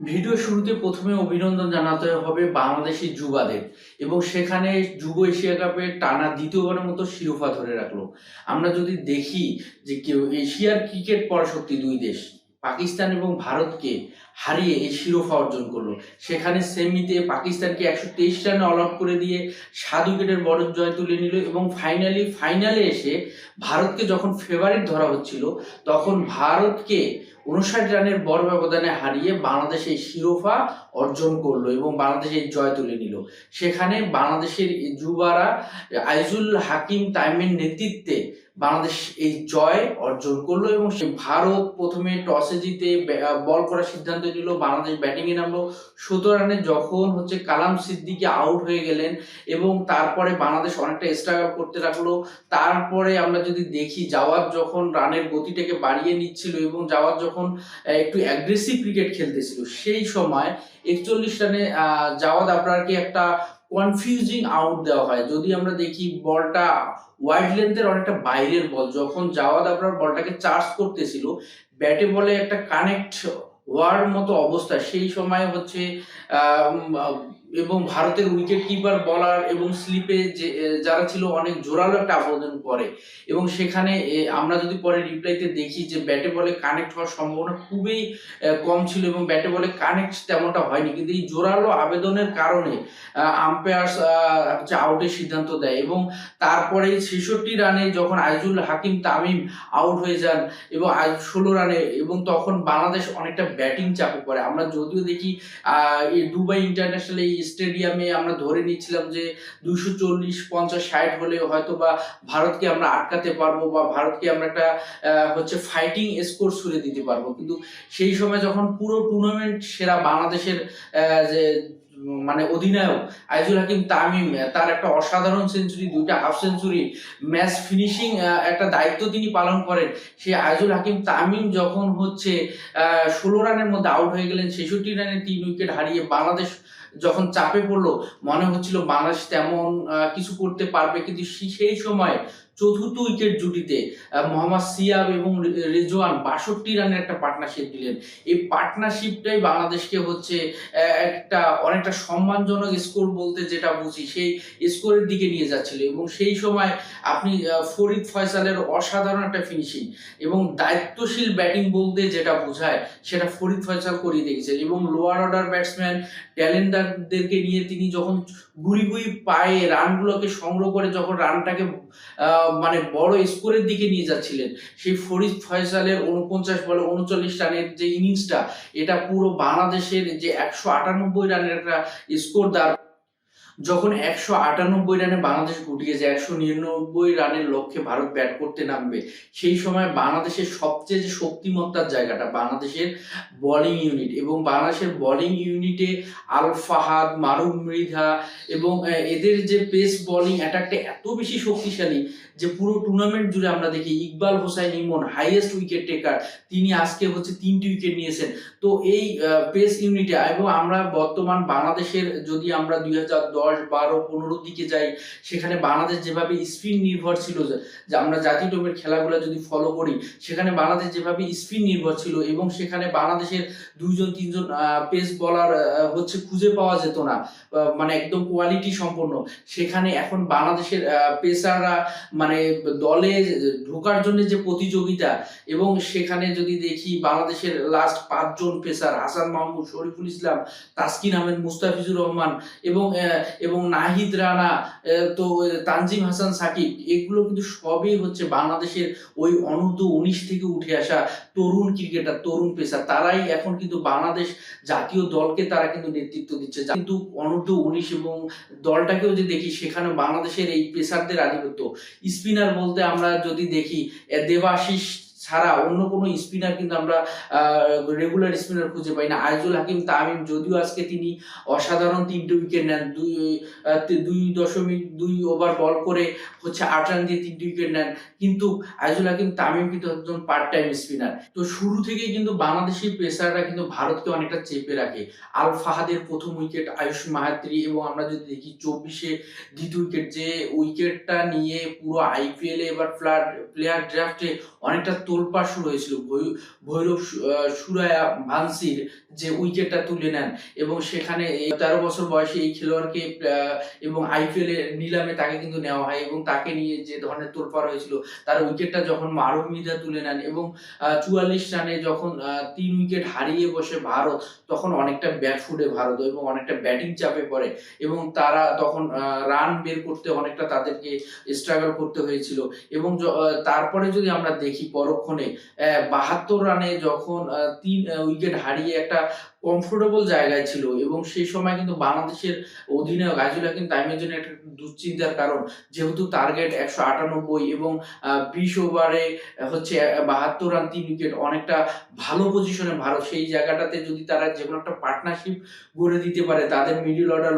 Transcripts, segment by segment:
Video শুরুতে প্রথমে অভিনন্দন জানাতে হবে বাংলাদেশি যুবাদের। এবং সেখানে যুব এশিয়া কাপে টানা দ্বিতীয়বারের মতো শিরোপা ধরে রাখল। আমরা যদি দেখি যে কেউ এশিয়ার ক্রিকেট পরাশক্তি দুই দেশ, পাকিস্তান এবং ভারতকে হারিয়ে এই শিরোপা অর্জন করল। সেখানে সেমিতে পাকিস্তানকে একশো তেইশ রানে অল আউট করে দিয়ে সাত উইকেটের বড় জয় তুলে নিল এবং ফাইনালি ফাইনালে এসে ভারতকে যখন ফেভারিট ধরা হচ্ছিল, তখন ভারতকে উনষাট রানের বড় ব্যবধানে হারিয়ে বাংলাদেশের শিরোফা অর্জন করল এবং বাংলাদেশের জয় তুলে নিল। সেখানে বাংলাদেশের যুবারা আইজুল হাকিম, তাইমের নেতৃত্বে বাংলাদেশ এই জয় অর্জন করল এবং সে ভারত প্রথমে টসে জিতে বল করার সিদ্ধান্ত নিল। বাংলাদেশ ব্যাটিংয়ে নামলো। সতেরো রানে যখন হচ্ছে কালাম সিদ্দিকি আউট হয়ে গেলেন এবং তারপরে বাংলাদেশ অনেকটা স্ট্রাগল করতে রাখল তারপরে আমরা যদি দেখি জাওয়াদ যখন রানের গতিটাকে বাড়িয়ে নিচ্ছিল এবং জাওয়াদ যখন একটু অ্যাগ্রেসিভ ক্রিকেট খেলতেছিল, সেই সময় একচল্লিশ রানে জাওয়াদ আবরারকে একটা কনফিউজিং আউট দেওয়া হয়। যদি আমরা দেখি বলটা ওয়াইড লেন্থের অনেকটা বাইরের বল, যখন জাওয়াদ আবরার বলটাকে চার্জ করতেছিল ব্যাটে বলে একটা কানেক্ট হওয়ার মতো অবস্থা, সেই সময় হচ্ছে এবং ভারতের উইকেট কিপার বলার এবং স্লিপে যে যারা ছিল অনেক জোরালো একটা আবেদন করে। এবং সেখানে আমরা যদি পরে রিপ্লাইতে দেখি যে ব্যাটে বলে কানেক্ট হওয়ার সম্ভাবনা খুবই কম ছিল এবং ব্যাটে বলে কানেক্ট তেমনটা হয়নি। কিন্তু এই জোরালো আবেদনের কারণে আম্পায়ার্স হচ্ছে আউটের সিদ্ধান্ত দেয় এবং তারপরে ছেষট্টি রানে যখন আইজুল হাকিম তামিম আউট হয়ে যান এবং ষোলো রানে এবং তখন বাংলাদেশ অনেকটা ব্যাটিং চাপে পড়ে। আমরা যদিও দেখি দুবাই ইন্টারন্যাশনাল এই স্টেডিয়ামে আমরা ধরে নিচ্ছিলাম যে দুশো চল্লিশ, পঞ্চাশ, ষাট হলে হয়তো বা ভারতকে আমরা আটকাতে পারব বা ভারতকে আমরা একটা হচ্ছে ফাইটিং স্কোর ছুড়ে দিতে পারব। কিন্তু সেই সময় যখন পুরো টুর্নামেন্ট সেরা বাংলাদেশের যে মানে অধিনায়ক আইজুল হাকিম তামিম, তার একটা অসাধারণ সেঞ্চুরি দুইটা হাফ সেঞ্চুরি ম্যাচ ফিনিশিং একটা দায়িত্ব তিনি পালন করেন, সেই আইজুল হাকিম তামিম যখন হচ্ছে ষোলো রানের মধ্যে আউট হয়ে গেলেন, ছেষট্টি রানে তিন উইকেট হারিয়ে বাংলাদেশ যখন চাপে পড়ল মনে হচ্ছিল বাংলাদেশ তেমন কিছু করতে পারবে কিন্তু সেই সময় চতুর্থ উইকেট জুটিতে মোহাম্মদ সিয়াব এবং রেজওয়ান বাষট্টি রানের একটা পার্টনারশিপ দিলেন। এই পার্টনারশিপটাই বাংলাদেশকে হচ্ছে একটা অনেকটা সম্মানজনক স্কোর বলতে যেটা বুঝি, সেই স্কোরের দিকে নিয়ে যাচ্ছিল। এবং সেই সময় আপনি ফরিদ ফয়সালের অসাধারণ একটা ফিনিশিং এবং দায়িত্বশীল ব্যাটিং বলতে যেটা বোঝায়, সেটা ফরিদ ফয়সাল করিয়ে দেখেছেন। এবং লোয়ার অর্ডার ব্যাটসম্যান ট্যালেন্টারদেরকে নিয়ে তিনি যখন গুড়ি গুড়ি পায়ে রানগুলোকে সংগ্রহ করে, যখন রানটাকে মানে বড় স্কোরের দিকে নিয়ে যাচ্ছিলেন। সেই ফরিদ ফয়সালের উনপঞ্চাশ বলে উনচল্লিশ রানের যে ইনিংসটা, এটা পুরো বাংলাদেশের যে একশো আটানব্বই রানের একটা স্কোর দাঁড় যখন একশো আটানব্বই রানে বাংলাদেশ গুটিয়ে যায়, একশো নিরানব্বই রানের লক্ষ্যে ভারত ব্যাট করতে নামবে, সেই সময় বাংলাদেশের সবচেয়ে যে শক্তিমত্তার জায়গাটা বাংলাদেশের বোলিং ইউনিট এবং বাংলাদেশের বোলিং ইউনিটে আল ফাহাদ মারুফ মৃধা এবং এদের যে পেস বোলিং অ্যাটাকটা এত বেশি শক্তিশালী যে পুরো টুর্নামেন্ট জুড়ে আমরা দেখি Iqbal Hossain Emon highest wicket taker তিনি আজকে হচ্ছে তিনটি উইকেট নিয়েছেন। তো এই পেস ইউনিটে এবং আমরা বর্তমান বাংলাদেশের যদি আমরা দুই হাজার দশ বারো, পনেরো দিকে যাই, সেখানে বাংলাদেশ যেভাবে স্পিন নির্ভর ছিল, যে- আমরা জাতীয় টিমের খেলাগুলো যদি ফলো করি, সেখানে বাংলাদেশ যেভাবে স্পিন নির্ভর ছিল এবং সেখানে বাংলাদেশের দুইজন, তিনজন পেস বলার হচ্ছে খুঁজে পাওয়া যেত না মানে একদম কোয়ালিটি সম্পন্ন। সেখানে এখন বাংলাদেশের পেসাররা মানে দলে ঢোকার জন্য যে প্রতিযোগিতা এবং সেখানে যদি দেখি বাংলাদেশের লাস্ট পাঁচজন পেসার, হাসান মাহমুদ, শরীফুল ইসলাম, তাসকিন আহমেদ, মুস্তাফিজুর রহমান এবং এবং নাহিদ রানা তো তানজিম হাসান সাকিব, এগুলো কিন্তু সবই হচ্ছে বাংলাদেশের ওই অনূর্ধ্ব উনিশ থেকে উঠে আসা তরুণ ক্রিকেটার, তরুণ পেসার। তারাই এখন কিন্তু বাংলাদেশ জাতীয় দলকে তারা কিন্তু নেতৃত্ব দিচ্ছে। কিন্তু অনূর্ধ্ব উনিশ এবং দলটাকেও যে দেখি সেখানে বাংলাদেশের এই পেসারদের আধিপত্য। স্পিনার বলতে আমরা যদি দেখি দেবাশিস ছাড়া অন্য কোনো স্পিনার কিন্তু আমরা রেগুলার স্পিনার খুঁজে পাই না। আইজুল হাকিম তামিম, যদিও আজকে তিনি অসাধারণ তিনটে উইকেট নেন, দুই দুই দশমিক, দুই ওভার বল করে হচ্ছে আট রান দিয়ে তিনটে উইকেট নেন। কিন্তু আইজুল হাকিম তামিম কিন্তু একজন পার্ট টাইম স্পিনার তো শুরু থেকেই কিন্তু বাংলাদেশি পেসাররা কিন্তু ভারতকে অনেকটা চেপে রাখে। আল ফাহাদের প্রথম উইকেট আয়ুষ মাহাত্রি এবং আমরা যদি দেখি চব্বিশে দ্বিতীয় উইকেট যে উইকেটটা নিয়ে পুরো আইপিএলে এবার প্লেয়ার ড্রাফটে অনেকটা তোলপাড় শুরু হয়েছিল ভৈরব সুরায়া ভানসির যে উইকেটটা তুলে নেন এবং সেখানে তেরো বছর বয়সে এই খেলোয়াড়কে এবং আইপিএল এর নিলামে তাকে কিন্তু নেওয়া হয় এবং তাকে নিয়ে যে ধরনের তোলপাড় হয়েছিল, তার উইকেটটা যখন মারুফ মির্জা তুলে নেন এবং চুয়াল্লিশ রানে যখন তিন উইকেট হারিয়ে বসে ভারত, তখন অনেকটা ব্যাকফুটে ভারত এবং অনেকটা ব্যাটিং চাপে পড়ে এবং তারা তখন রান বের করতে অনেকটা তাদেরকে স্ট্রাগল করতে হয়েছিল এবং তারপরে যদি আমরা দেখি পরক্ষণে বাহাত্তর রানে যখন তিন উইকেট হারিয়ে একটা কমফোর্টেবল জায়গায় ছিল এবং সেই সময় কিন্তু বাংলাদেশের অধিনায়ক আজিজুল হাকিম তাইমের জন্য একটা দুশ্চিন্তার কারণ। যেহেতু টার্গেট একশো আটানব্বই এবং বিশ ওভারে হচ্ছে বাহাত্তর রান, তিন উইকেট অনেকটা ভালো পজিশনে ভারত। সেই জায়গাটাতে যদি তারা যে কোনো একটা পার্টনারশিপ গড়ে দিতে পারে, তাদের মিডল অর্ডার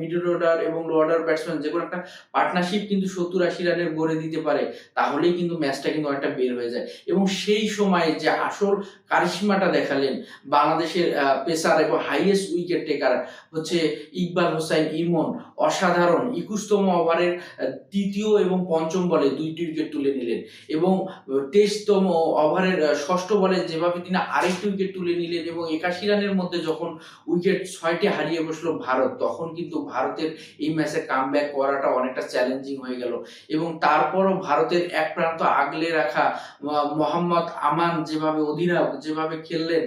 মিডল অর্ডার এবং লো অর্ডার ব্যাটসম্যান যে কোনো একটা পার্টনারশিপ কিন্তু সত্তর আশি রানের গড়ে দিতে পারে, তাহলেই কিন্তু ম্যাচটা কিন্তু অনেকটা বের হয়ে যায় এবং সেই সময় যে আসল কারিশমাটা দেখালেন বাংলাদেশের পেসার এবং হাইয়েস্ট উইকেট টেকার হচ্ছে ইকবাল হোসাইন ইমন, অসাধারণ একুশতম ওভারের তৃতীয় এবং পঞ্চম বলে দুইটি উইকেট তুলে নিলেন। এবং তেইশতম ওভারের ষষ্ঠ বলে যেভাবে তিনি আরেকটি উইকেট তুলে নিলেন এবং একাশি রানের মধ্যে যখন উইকেট ছয়টি হারিয়ে বসল ভারত, তখন কিন্তু ভারতের এই ম্যাচে কাম করাটা অনেকটা চ্যালেঞ্জিং হয়ে গেল। এবং তারপরও ভারতের এক প্রান্ত আগলে রাখা মোহাম্মদ আমান যেভাবে অধিনায়ক, যেভাবে খেললেন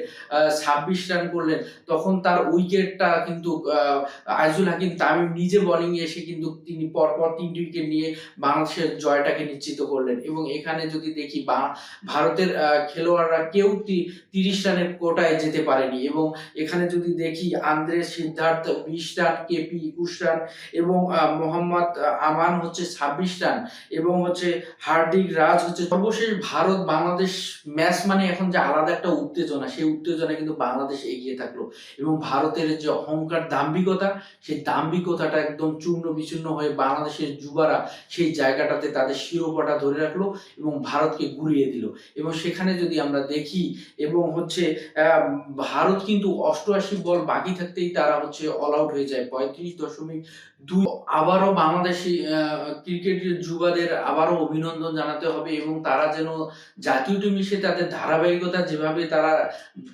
ছাব্বিশ রান করলেন, তখন তার উইকেটটা কিন্তু আইজুল হাকিম তামিম নিজে বোলিং এসে কিন্তু তিনি পরপর তিনটি উইকেট নিয়ে বাংলাদেশের জয়টাকে নিশ্চিত করলেন। এবং এখানে যদি দেখি, বা- ভারতের খেলোয়াড়রা কেউ তিরিশ রানের কোটায় যেতে পারেনি। এবং এখানে যদি দেখি, আন্দ্রে সিদ্ধার্থ বিশ রান, কেপি একুশ রান এবং মোহাম্মদ আমান হচ্ছে ছাব্বিশ রান এবং হচ্ছে হার্দিক রাজ হচ্ছে সর্বশেষ ভারত বাংলাদেশ ম্যাচ মানে এখন যে আলাদা একটা উত্তেজনা, সেই উত্তেজনা কিন্তু বাংলাদেশ এগিয়ে থাকল। এবং ভারতের যে অহংকার দাম্ভিকতা, সেই দাম্ভিকতাটা একদম চূর্ণ বিচূর্ণ হয়ে বাংলাদেশের যুবারা সেই জায়গাটাতে তাদের শিরোপাটা ধরে রাখল এবং ভারতকে ঘুরিয়ে দিল। এবং সেখানে যদি আমরা দেখি, এবং হচ্ছে ভারত কিন্তু অষ্টআশি বল বাকি থাকতেই তারা হচ্ছে অল আউট হয়ে যায়। পঁয়ত্রিশ দশমিক দুই আবারও বাংলাদেশি ক্রিকেটের যুবাদের আবারও অভিনন্দন জানাতে হবে এবং তারা যেন জাতীয় টিম এসে তাদের ধারাবাহিকতা যেভাবে তারা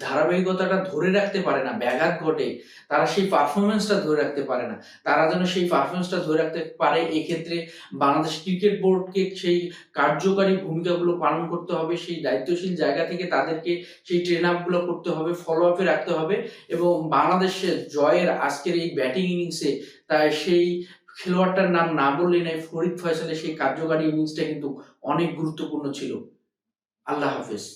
ধারাবাহিকতাটা ধরে রাখতে পারে না, ব্যাঘাত ঘটে, তারা সেই পারফরমেন্সটা ধরে রাখতে পারে না। তারা যেন সেই পারফরমেন্সটা ধরে রাখতে পারে, এক্ষেত্রে বাংলাদেশ ক্রিকেট বোর্ডকে সেই কার্যকারী ভূমিকাগুলো পালন করতে হবে, সেই দায়িত্বশীল জায়গা থেকে তাদেরকে সেই ট্রেন আপগুলো করতে হবে ফলো আপে রাখতে হবে এবং বাংলাদেশের জয়ের আজকের এই ব্যাটিং ইনিংসে তাই সেই খেলোয়াড়টার নাম না বললেই নাই ফরিদ ফয়সালের সেই কার্যকারী ইনিংসটা কিন্তু অনেক গুরুত্বপূর্ণ ছিল। আল্লাহ হাফেজ।